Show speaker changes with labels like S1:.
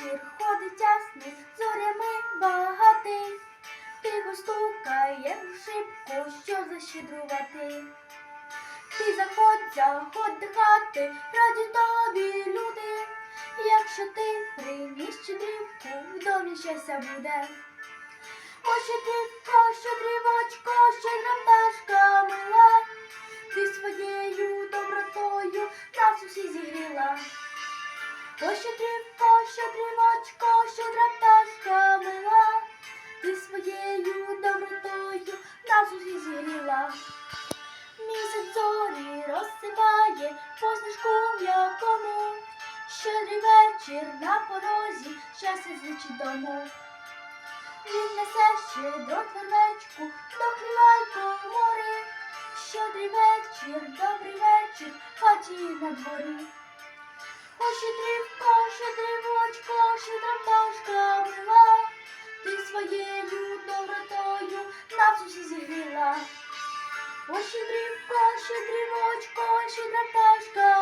S1: вечір ходить ясний, зорями багатий, тихо стукає в шибку, що защедрувати. Ти заходь, заходь до хати, раді тобі люди, якщо ти приніс щедрівку, в домі щастя буде. О, щедрівко, щедрівочко, щедра пташка мила, ти своєю добротою нас усі зігріла. О, щедрівко, щедрівочко, Місяць зорі розсипає посмішку м'якому, щедрий вечір на порозі, щастя звичить дому. Він несе щедро твервечку до крівалько мори. Щедрий вечір, добрий вечір, хаті на дворі. О, щедрівко, щедрівочко, щедра пташка мила, ти своєю добротою нас усі зігріла. О, щедрівко, щедрівочко, щедра пташка